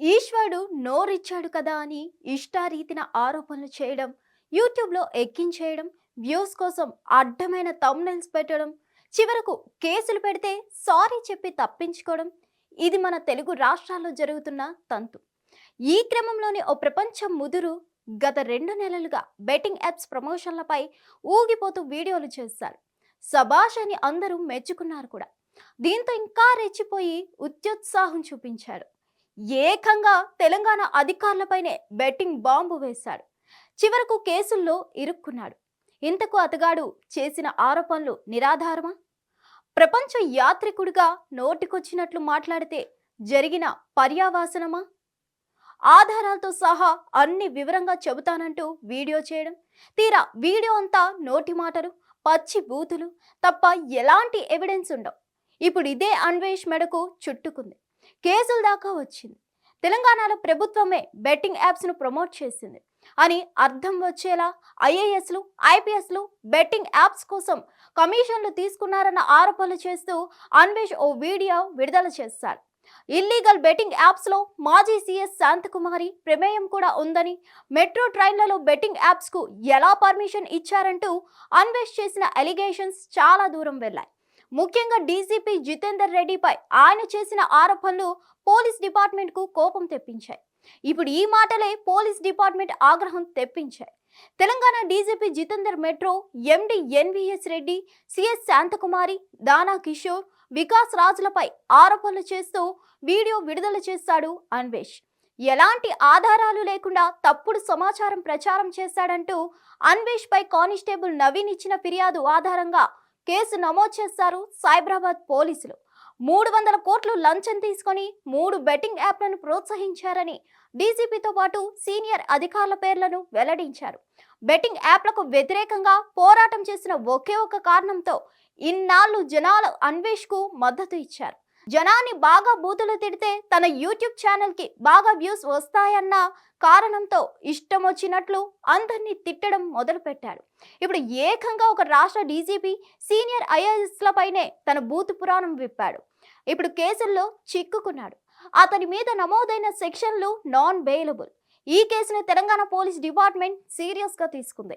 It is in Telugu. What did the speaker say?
ఈశ్వరుడు నోరిచ్చాడు కదా అని ఇష్టారీతిన ఆరోపణలు చేయడం యూట్యూబ్లో ఎక్కించేయడం వ్యూస్ కోసం అడ్డమైన తమ్నెల్స్ పెట్టడం చివరకు కేసులు పెడితే సారీ చెప్పి తప్పించుకోవడం ఇది మన తెలుగు రాష్ట్రాల్లో జరుగుతున్న తంతు. ఈ క్రమంలోని ఓ ప్రపంచం ముదురు గత రెండు నెలలుగా బెట్టింగ్ యాప్స్ ప్రమోషన్లపై ఊగిపోతూ వీడియోలు చేశారు. సభాష్ అని అందరూ మెచ్చుకున్నారు కూడా. దీంతో ఇంకా రెచ్చిపోయి ఉత్యుత్సాహం చూపించాడు ఏకంగా తెలంగాణ అధికారులపైనే బెట్టింగ్ బాంబు వేశాడు. చివరకు కేసుల్లో ఇరుక్కున్నాడు. ఇంతకు అతగాడు చేసిన ఆరోపణలు నిరాధారమా? ప్రపంచ యాత్రికుడిగా నోటికొచ్చినట్లు మాట్లాడితే జరిగిన పర్యావాసనమా? ఆధారాలతో సహా అన్ని వివరంగా చెబుతానంటూ వీడియో చేయడం? తీరా వీడియో అంతా నోటి మాటలు పచ్చి బూతులు తప్ప ఎలాంటి ఎవిడెన్స్ ఉండవు. ఇప్పుడు ఇదే అన్వేష్ మెడకు చుట్టుకుంది. కేసుల దాకా వచ్చింది. తెలంగాణలో ప్రభుత్వమే బెట్టింగ్ యాప్స్ను ప్రమోట్ చేసింది. అని అర్థం వచ్చేలా ఐఏఎస్లు ఐపీఎస్లు బెట్టింగ్ యాప్స్ కోసం కమిషన్లు తీసుకున్నారన్న ఆరోపణలు చేస్తూ అన్వేష్ ఓ వీడియో విడుదల చేస్తారు ఇల్లీగల్ బెట్టింగ్ యాప్స్లో మాజీ సీఎస్ శాంతకుమారి ప్రమేయం కూడా ఉందని మెట్రో ట్రైన్లలో బెట్టింగ్ యాప్స్కు ఎలా పర్మిషన్ ఇచ్చారంటూ అన్వేష్ చేసిన ఎలిగేషన్స్ చాలా దూరం వెళ్ళాయి. ముఖ్యంగా డీజీపీ జితేందర్ రెడ్డిపై ఆయన చేసిన ఆరోపణలు పోలీస్ డిపార్ట్మెంట్కు కోపం తెప్పించాయి. ఇప్పుడు ఈ మాటలే పోలీస్ డిపార్ట్మెంట్ ఆగ్రహం తెప్పించాయి. Telangana DGP Jitender metro MD NVS Reddy CS Shantikumari Dana Kishore Vikas రాజులపై ఆరోపణలు చేస్తూ వీడియో విడుదల చేశాడు అన్వేష్. ఎలాంటి ఆధారాలు లేకుండా తప్పుడు సమాచారం ప్రచారం చేశాడంటూ అన్వేష్ పై కానిస్టేబుల్ నవీన్ ఇచ్చిన ఫిర్యాదు ఆధారంగా కేసు నమోదు చేశారు సైబరాబాద్ పోలీసులు. మూడు వందల కోట్లు లంచం తీసుకొని మూడు బెట్టింగ్ యాప్లను ప్రోత్సహించారని డీజీపీతో పాటు సీనియర్ అధికారుల పేర్లను వెల్లడించారు. బెట్టింగ్ యాప్లకు వ్యతిరేకంగా పోరాటం చేసిన ఒకే ఒక కారణంతో ఇన్నాళ్ళు జనాలు అన్వేష్కు మద్దతు ఇచ్చారు. జనాన్ని బాగా బూతులు తిడితే తన యూట్యూబ్ ఛానల్కి బాగా వ్యూస్ వస్తాయన్న కారణంతో ఇష్టం వచ్చినట్లు అందరినీ తిట్టడం మొదలుపెట్టాడు ఇప్పుడు ఏకంగా ఒక రాష్ట్ర డీజీపీ సీనియర్ ఐఏఎస్లపైనే తన బూతు పురాణం విప్పాడు. ఇప్పుడు కేసుల్లో చిక్కుకున్నాడు. అతని మీద నమోదైన సెక్షన్లు నాన్ బెయిలబుల్. ఈ కేసును తెలంగాణ పోలీస్ డిపార్ట్మెంట్ సీరియస్గా తీసుకుంది.